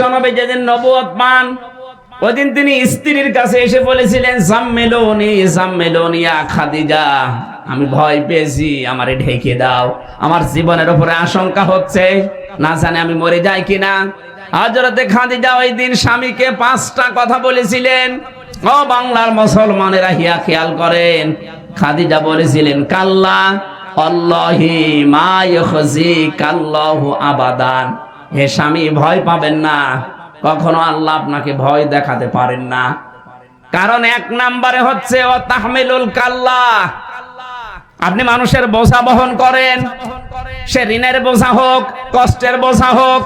বিশ্বনবী যেদিন নবুয়ত পান ওদিন তিনি স্ত্রীর কাছে এসে বলেছিলেন সাম্মেলনি সাম্মেলনি ইয়া খাদিজা, আমি ভয় পেয়েছি, আমারে ঢেকে দাও। আমার জীবনের উপরে আশঙ্কা হচ্ছে, না জানে আমি মরে যাই কিনা। হজরতে খাদিজা ওই দিন স্বামীকে পাঁচটা কথা বলেছিলেন। ও বাংলার মুসলমানেরা, হিয়া খেয়াল করেন। খাদিজা বলেছিলেন, কাল্লা অল্লাহি মা ইখজি কাল্লাহু আবাদান। হে স্বামী, ভয় পাবেন না। কখনো আল্লাহ আপনাকে ভয় দেখাতে পারেন না। কারণ এক নাম্বারে হচ্ছে ও তাহমিলুল কাল্লা আপনি মানুষের বোঝা বহন করেন। সে ঋণের বোঝা হোক, কষ্টের বোঝা হোক,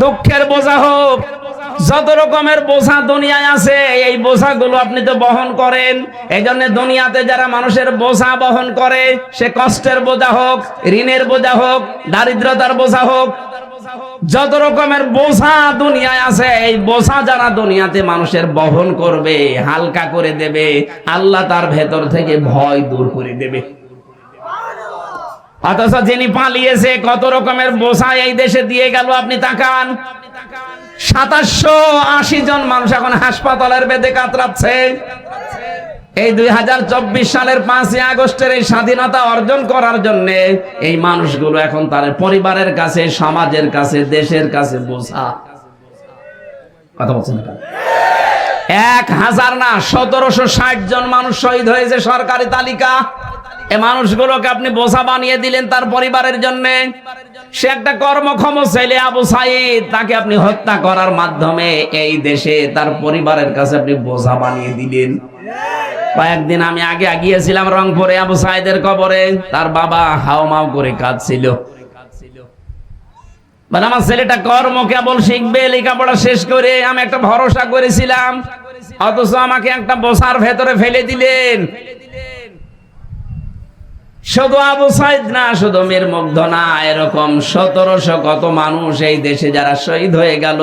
দুঃখের বোঝা হোক, যত রকমের বোঝা দুনিয়ায় আছে, এই বোঝাগুলো আপনি তো বহন করেন। এই জন্য দুনিয়াতে যারা মানুষের বোঝা বহন করে, সে কষ্টের বোঝা হোক, ঋণের বোঝা হোক, দারিদ্রতার বোঝা হোক যত রকমের বোঝা দুনিয়ায় আছে, এই বোঝা যারা দুনিয়াতে মানুষের বহন করবে, হালকা করে দেবে, আল্লাহ তার ভেতর থেকে ভয় দূর করে দেবে। অথচ যিনি পালিয়েছে, কত রকমের বোঝা এই দেশে দিয়ে গেল, আপনি তাকান। সাতাশশো আশি জন মানুষ এখন হাসপাতালের বেদে কাতরাচ্ছে। এই দুই হাজার চব্বিশ সালের পাঁচই আগস্টের এই স্বাধীনতা অর্জন করার জন্য এই মানুষগুলো এখন তার পরিবারের কাছে, সমাজের কাছে, দেশের কাছে বোঝা। কথা বলছেন এক হাজার না, সতেরোশো ষাট জন মানুষ শহীদ হয়েছে সরকারি তালিকা। এ মানুষগুলোকে আপনি বোঝা বানিয়ে দিলেন তার পরিবারের জন্য। সে একটা কর্মক্ষম ছেলে আবু সাইদ, তাকে আপনি হত্যা করার মাধ্যমে এই দেশে তার পরিবারের কাছে আপনি বোঝা বানিয়ে দিলেন। কয়েকদিন আমি আগে গিয়েছিলাম রংপুরে আবু সাইদের কবরে। তার বাবা হাওমাও করে কাঁদছিল। বলে, আমার ছেলেটা কর্ম, কেবল শিখবে, লেখাপড়া শেষ করে আমি একটা ভরসা করেছিলাম। অথচ আমাকে একটা বসার ভেতরে ফেলে দিলেন। শুধু আবু সাইদ না, শুধু মেয়ের মুগ্ধ না, এরকম সতেরোশো কত মানুষ এই দেশে যারা শহীদ হয়ে গেল।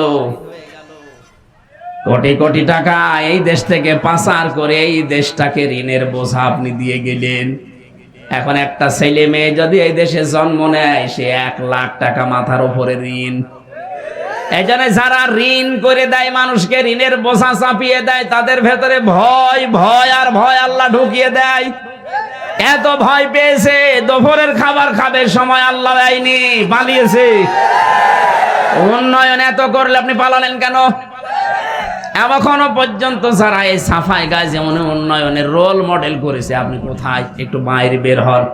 কোটি কোটি টাকা এই দেশ থেকে পাচার করে এই দেশটাকে ঋণের বোঝা আপনি দিয়ে গেলেন। এখন একটা ছেলে মেয়ে যদি এই দেশে জন্ম নেয়, সে এক লাখ টাকা মাথার উপরে ঋণ। এই জন্য যারা ঋণ করে দেয়, মানুষকে ঋণের বোঝা চাপিয়ে দেয়, তাদের ভেতরে ভয় ভয় আর ভয় আল্লাহ ঢুকিয়ে দেয়। এত ভয় পেয়েছে, দুপুরের খাবার খাবে, সময় আল্লাহ দেয়নি, পালিয়েছে। উন্নয়ন এত করলে আপনি পালালেন কেন? এখনও পর্যন্ত যারা এই সাফাই গাছ যেমন উন্নয়নের রোল মডেল করেছে, আপনি কোথায়? একটু বাইরে বের হন।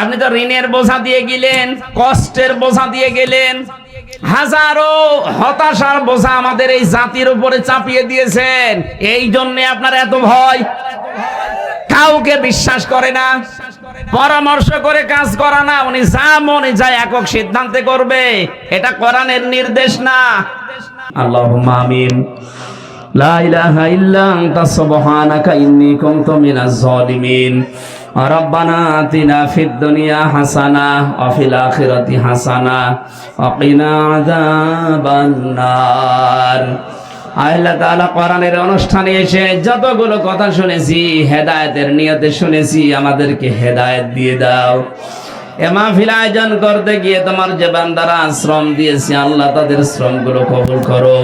আপনি তো ঋণের বোঝা দিয়ে গেলেন, কষ্টের বোঝা দিয়ে গেলেন, হাজারো হতাশার বোঝা আমাদের এই জাতির উপরে চাপিয়ে দিয়েছেন। এই জন্য আপনার এত ভয়। কাউকে বিশ্বাস করে না, পরামর্শ করে কাজ করা না, উনি যা মনে যায় একক সিদ্ধান্তে করবে। এটা কোরআনের নির্দেশ না। আল্লাহুম্মা আমিন লা ইলাহা ইল্লা আনতা সুবহানাকা ইন্নী কুনতু মিনাজ জালিমিন ربنا آتنا في الدنيا حسنة وفي الآخرة حسنة وقنا عذاب النار আল্লাহ তাআলা কোরআনের অনুষ্ঠানে এসে যতগুলো কথা শুনেছি হেদায়েতের নিয়তে শুনেছি আমাদেরকে হেদায়েত দিয়ে দাও এ মাহফিল আয়োজন করতে গিয়ে তোমার যে বান্দারা শ্রম দিয়েছে আল্লাহ তাদের শ্রমগুলো কবুল করো।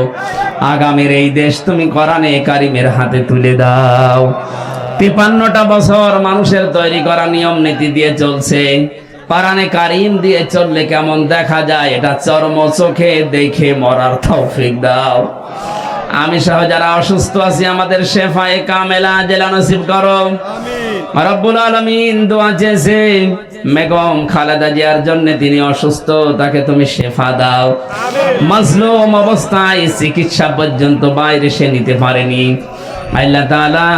আগামীর এই দেশ তুমি কোরআনে কারিমের হাতে তুলে দাও। তিপান্নটা বছর মানুষের তৈরি করা নিয়ম নীতি দিয়ে চলছে। পারানে কারিম দিয়ে চললে কেমন দেখা যায় এটা চর্ম চোখে দেখে মরার তৌফিক দাও। আমি সহ যারা অসুস্থ আছি আমাদের শেফায়ে কামেলা জেলা নসিব করো। রব্বুল আলামিন দোয়া চেয়েছে বেগম খালেদা জিয়ার জন্য তিনি অসুস্থ তাকে তুমি শেফা দাও। মাজলুম অবস্থায় চিকিৎসা পর্যন্ত বাইরে সে নিতে পারেনি। আল্লাহ তাআলা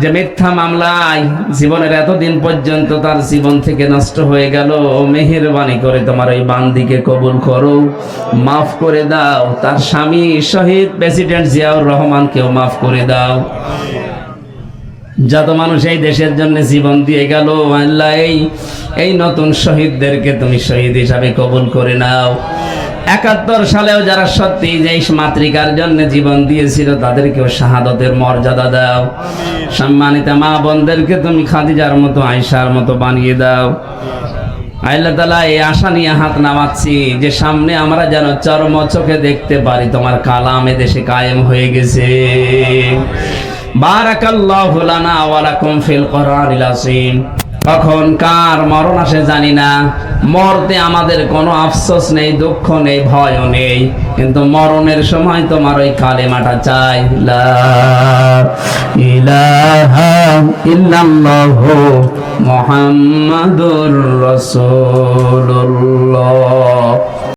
যে মিথ্যা মামলায় জীবনের এতদিন পর্যন্ত তার জীবন থেকে নষ্ট হয়ে গেল মেহেরবানি করে তোমার ওই বান্দিকে কবুল করো মাফ করে দাও। তার স্বামী শহীদ প্রেসিডেন্ট জিয়াউর রহমানকেও মাফ করে দাও। যত মানুষ এই দেশের জন্য জীবন দিয়ে গেল, আল্লাহ, এই এই নতুন শহীদদেরকে তুমি শহীদ হিসাবে কবুল করে নাও। একাত্তর সালেও যারা সত্যি যে মাতৃকার জন্য জীবন দিয়েছিল, তাদেরকেও শাহাদতের মর্যাদা দাও। সম্মানিত মা বোনদেরকে তুমি খাদিজার মতো আয়সার মতো বানিয়ে দাও। আল্লাহ তালা এই আশা নিয়ে হাত নামাচ্ছি যে সামনে আমরা যেন চরম চোখে দেখতে পারি, তোমার কালাম এ দেশে কায়েম হয়ে গেছে। বারাকাল্লাহু লানা ওয়া লাকুম ফিল আযীম। কখন কার মরণ আসে জানি না। মরতে আমাদের কোনো আফসোস নেই, দুঃখ নেই, ভয়ও নেই। কিন্তু মরণের সময় তোমার ওই কালেমাটা চাই। ইল্লাল্লাহু মুহাম্মাদুর রাসূলুল্লাহ।